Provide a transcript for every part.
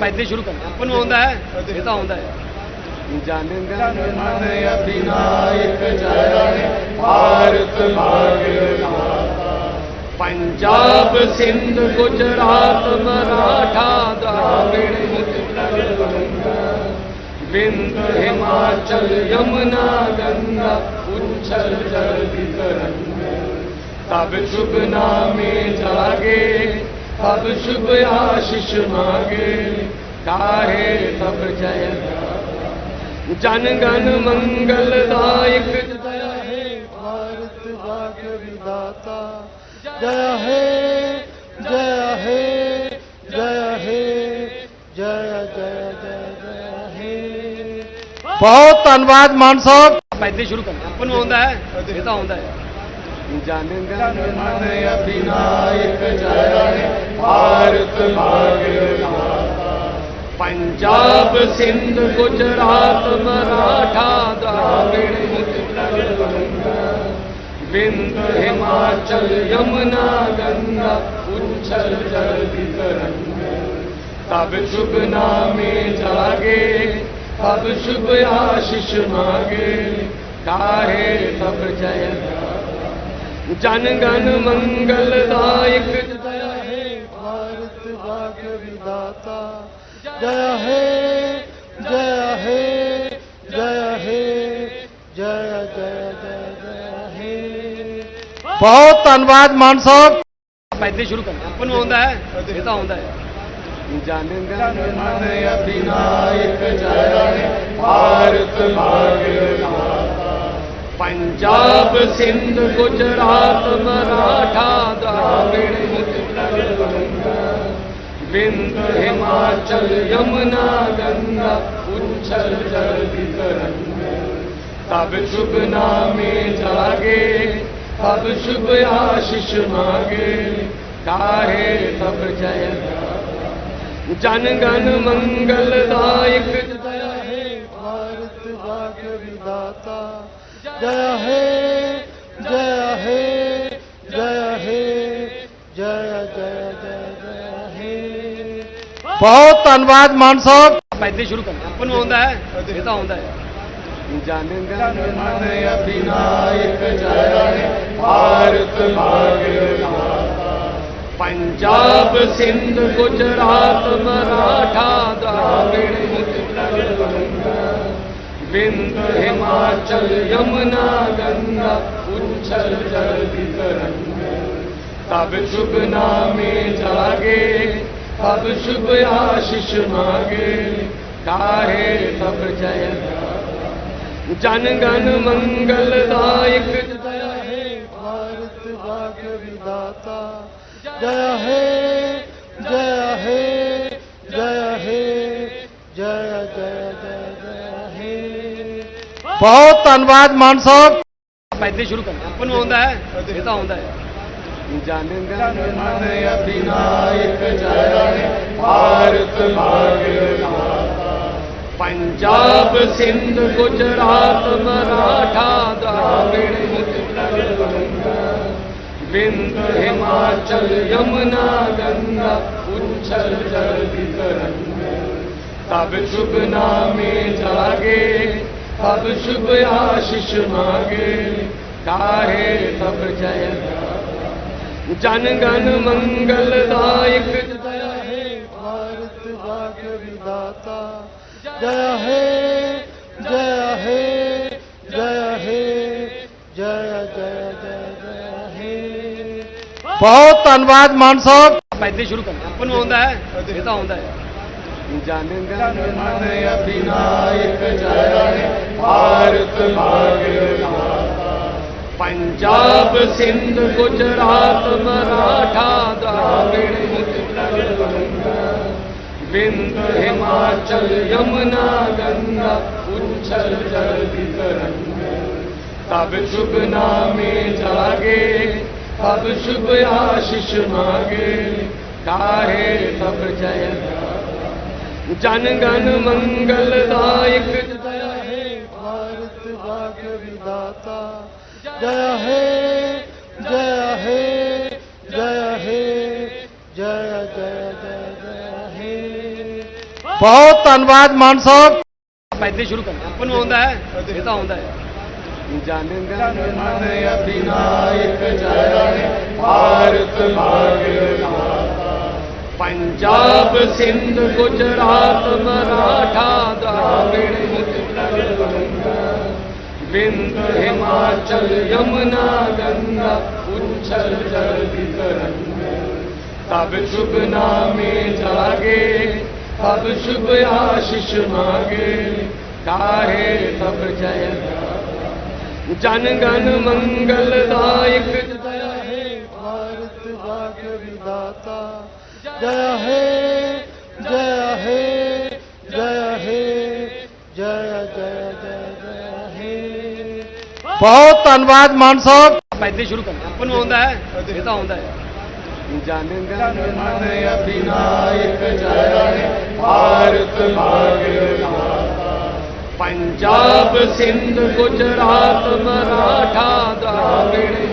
ਆਪਾਂ ਇੱਥੇ ਸ਼ੁਰੂ ਕਰਨਾ। ਆਪਾਂ ਨੂੰ ਆਉਂਦਾ ਹੈ, ਇਹ ਤਾਂ ਆਉਂਦਾ ਹੈ। ਜਨ ਮਨ ਅਭਿਨਾਇਕ ਜੈ ਭਾਰਤ ਭਾਗਿਆ ਪੰਜਾਬ ਸਿੰਧ ਗੁਜਰਾਤ ਮਰਾਠਾ ਦਰਾਵਿੜ ਬਿੰਦ ਹਿਮਾਚਲ ਯਮੁਨਾ ਗੰਗਾ ਉਛਲ ਜਲ ਵਿਤਰੰਗ ਤਬ ਸ਼ੁਭ ਨਾਮੇ ਜਾਗੇ ਤਬ ਸ਼ੁਭ ਆਸ਼ਿਸ਼ ਮਾਗੇ ਕਾਹੇ ਤਬ ਜੈ ਜਨ ਗਨ ਮੰਗਲਦਾਇਕ ਜੈ ਹੈ ਭਾਰਤ ਭਾਗ ਵਿਦਾਤਾ ਜੈ ਹੈ ਜੈ ਹੈ ਜੈ ਹੈ ਜੈ ਜੈ ਜੈ ਜੈ ਹੈ। ਬਹੁਤ ਧੰਨਵਾਦ ਮਾਨ ਸਾਹਿਬ। ਆਪਾਂ ਇੱਥੇ ਸ਼ੁਰੂ ਕਰਨਾ ਆਪਾਂ ਨੂੰ ਆਉਂਦਾ ਹੈ ਇਹ ਤਾਂ ਆਉਂਦਾ ਹੈ। ਜਨ ਗਨ ਮਨ ਅਭਿਨਾਇਕ ਜੈ ਭਾਰਤ ਭਾਗ ਪੰਜਾਬ ਸਿੰਧ ਗੁਜਰਾਤ ਮਰਾਠਾ ਦਰਾਵਿੜ ਉਤਰ ਬਿੰਦ ਹਿਮਾਚਲ ਯਮੁਨਾ ਗੰਗਾ ਉਛਲ ਜਲ ਵਿਤਰੰਗ ਤਬ ਸ਼ੁਭ ਨਾਮੇ ਜਾਗੇ, ਤਬ ਸ਼ੁਭ ਆਸ਼ਿਸ਼ ਮਾਗੇ ਕਾਹੇ ਤਬ ਜੈ ਜਨ ਗਨ ਮੰਗਲਦਾਇਕ। ਜੈ ਹੈ ਭਾਰਤ ਭਾਗ ਵਿਦਾਤਾ ਜੈ ਹੈ ਜੈ ਹੈ ਜੈ ਹੈ ਜੈ ਜੈ ਜੈ ਜੈ ਹੈ। ਬਹੁਤ ਧੰਨਵਾਦ ਮਾਨ ਸਾਹਿਬ। ਆਪਾਂ ਇੱਥੇ ਸ਼ੁਰੂ ਕਰਨਾ ਆਪਾਂ ਨੂੰ ਆਉਂਦਾ ਹੈ ਇਹ ਤਾਂ ਆਉਂਦਾ ਹੈ। ਜਨ ਗਨ ਮਨ ਅਭਿਨਾਇਕ ਜੈ ਭਾਰਤ ਭਾਗ ਪੰਜਾਬ ਸਿੰਧ ਗੁਜਰਾਤ ਮਰਾਠਾ ਦਰਾਵਿੜ ਬਿੰਦ ਹਿਮਾਚਲ ਯਮੁਨਾ ਗੰਗਾ ਉਛਲ ਜਲ ਵਿਤਰੰਗ ਤਬ ਸ਼ੁਭ ਨਾਮੇ ਜਾਗੇ, ਤਬ ਸ਼ੁਭ ਆਸ਼ਿਸ਼ ਮਾਗੇ ਕਾਹੇ ਤਬ ਜੈ। ਜਨ ਗਨ ਮੰਗਲਦਾਇਕ ਜੈ ਭਾਰਤ ਭਾਗ ਵਿਦਾਤਾ। ਜੈ ਹੈ ਜੈ ਹੈ ਜੈ ਹੈ ਜੈ ਜੈ ਜੈ ਜੈ ਹੈ। ਬਹੁਤ ਧੰਨਵਾਦ ਮਾਨ ਸਾਹਿਬ। ਇੱਥੇ ਸ਼ੁਰੂ ਕਰਨਾ ਆਪਾਂ ਨੂੰ ਆਉਂਦਾ ਹੈ ਇਹ ਤਾਂ ਆਉਂਦਾ ਹੈ। ਜਨ ਗਨ ਮਨ ਅਭਿਨਾਇਕ ਜੈ ਭਾਰਤ ਭਾਗ ਪੰਜਾਬ ਸਿੰਧ ਗੁਜਰਾਤ ਮਰਾਠਾ ਉਤਰ ਬਿੰਦ ਹਿਮਾਚਲ ਯਮੁਨਾ ਗੰਗਾ ਉਛਲ ਜਲ ਵਿਤਰੰਗ ਤਬ ਸ਼ੁਭ ਨਾਮੇ ਜਾਗੇ ਤਬ ਸ਼ੁਭ ਆਸ਼ਿਸ਼ ਮਾਗੇ ਕਾਹੇ ਤਬ ਜੈ ਜਨ ਗਨ ਮੰਗਲਦਾਇਕ ਜੈ ਹੈ ਭਾਰਤ ਭਾਗ ਵਿਦਾਤਾ ਜੈ ਹੈ ਜੈ ਬਹੁਤ ਧੰਨਵਾਦ, ਮਾਨ ਸਾਹਿਬ। ਆਪਾਂ ਇੱਥੇ ਸ਼ੁਰੂ ਕਰਨਾ ਆਪਾਂ ਨੂੰ ਆਉਂਦਾ ਹੈ, ਇਹ ਤਾਂ ਆਉਂਦਾ ਹੈ। ਜਨ ਮਨ ਅਭਿਨਾਇਕ ਜੈ ਭਾਰਤ ਭਾਗ ਪੰਜਾਬ ਸਿੰਧ, ਗੁਜਰਾਤ, ਮਰਾਠਾ ਦਰਾਵਿੜ ਬਿੰਦ ਹਿਮਾਚਲ, ਯਮੁਨਾ, ਗੰਗਾ, ਉਛਲ, ਜਲ ਵਿਤਰੰਗ ਤਬ ਸ਼ੁਭ ਨਾਮੇ ਜਾਗੇ। ਤਬ ਸ਼ੁਭ ਆਸ਼ਿਸ਼ ਮਾਗੇ ਕਾਹੇ ਤਬ ਜੈ ਜਨ ਗਨ ਮੰਗਲਦਾਇਕ ਜੈ ਹੈ ਭਾਰਤ ਭਾਗ ਵਿਦਾਤਾ ਜੈ ਹੈ ਜੈ ਹੈ ਜੈ ਹੈ ਜੈ ਜੈ ਜੈ ਜੈ ਹੈ। ਬਹੁਤ ਧੰਨਵਾਦ ਮਾਨ ਸਾਹਿਬ। ਆਪਾਂ ਇੱਥੇ ਸ਼ੁਰੂ ਕਰਨਾ ਆਪਾਂ ਨੂੰ ਆਉਂਦਾ ਹੈ ਇਹ ਤਾਂ ਆਉਂਦਾ ਹੈ। ਜਨ ਗਨ ਮਨ ਅਭਿਨਾਇਕ ਜੈ ਭਾਰਤ ਭਾਗ ਪੰਜਾਬ ਸਿੰਧ ਗੁਜਰਾਤ ਮਰਾਠਾ ਦਰਾਵਿੜ ਉਤਰ ਬਿੰਦ ਹਿਮਾਚਲ ਯਮੁਨਾ ਗੰਗਾ ਉਛਲ ਜਲ ਵਿਤਰੰਗ ਤਬ ਸ਼ੁਭ ਨਾਮੇ ਜਾਗੇ, ਤਬ ਸ਼ੁਭ ਆਸ਼ਿਸ਼ ਮਾਗੇ ਕਾਹੇ ਤਬ ਜੈ ਜਨ ਗਨ ਮੰਗਲਦਾਇਕ। ਜੈ ਹੈ ਭਾਰਤ ਭਾਗ ਵਿਦਾਤਾ ਜੈ ਹੈ ਜੈ ਹੈ ਜੈ ਹੈ ਜੈ ਜੈ ਜੈ ਜੈ ਹੈ। ਬਹੁਤ ਧੰਨਵਾਦ ਮਾਨ ਸਾਹਿਬ। ਆਪਾਂ ਇੱਥੇ ਸ਼ੁਰੂ ਕਰਨਾ ਆਪਾਂ ਨੂੰ ਆਉਂਦਾ ਹੈ ਇਹ ਤਾਂ ਆਉਂਦਾ ਹੈ। ਜਨ ਗਨ ਮਨ ਅਭਿਨਾਇਕ ਜੈ ਭਾਰਤ ਭਾਗਿਆ ਪੰਜਾਬ ਸਿੰਧ ਗੁਜਰਾਤ ਮਰਾਠਾ ਦਰਾਵਿੜ ਬਿੰਦ ਹਿਮਾਚਲ ਯਮੁਨਾ ਗੰਗਾ ਉਛਲ ਜਲਦੀ ਤਰੰਗ ਤਬ ਸ਼ੁਭ ਨਾਮੇ ਜਾਗੇ, ਤਬ ਸ਼ੁਭ ਆਸ਼ਿਸ਼ ਮਾਗੇ ਕਾਹੇ ਤਬ ਜੈ। ਜਨ ਗਨ ਮੰਗਲਦਾਇਕ ਜੈ भारत भाग्य विधाता जय हे जय हे जय हे जय जय जय जय हे ਬਹੁਤ ਧੰਨਵਾਦ ਮਾਨ ਸਾਹਿਬ ਆਪਾਂ ਇੱਥੇ ਸ਼ੁਰੂ ਕਰਨਾ ਆਪਾਂ ਨੂੰ ਆਉਂਦਾ ਹੈ ਇਹ ਤਾਂ ਆਉਂਦਾ ਹੈ ਜਨ ਗਨ ਮਨ ਅਭਿਨਾਇਕ ਜੈ ਭਾਰਤ ਭਾਗਿਆ ਪੰਜਾਬ ਸਿੰਧ ਗੁਜਰਾਤ ਮਰਾਠਾ ਦਰਾਵਿੜ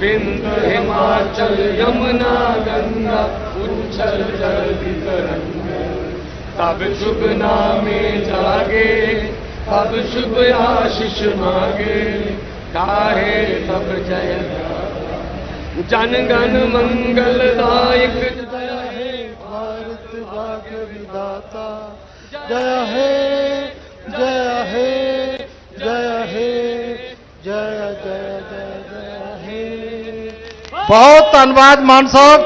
बिंद हिमाचल यमुना गंगा उच्छल जल तरंग तब शुभ नामे जागे तब शुभ आशीष मागे काहे तब जय। जन गण मंगल दायक जय हे भारत भाग्य विदाता जय हे जय हे ਬਹੁਤ ਧੰਨਵਾਦ ਮਾਨ ਸਾਹਿਬ।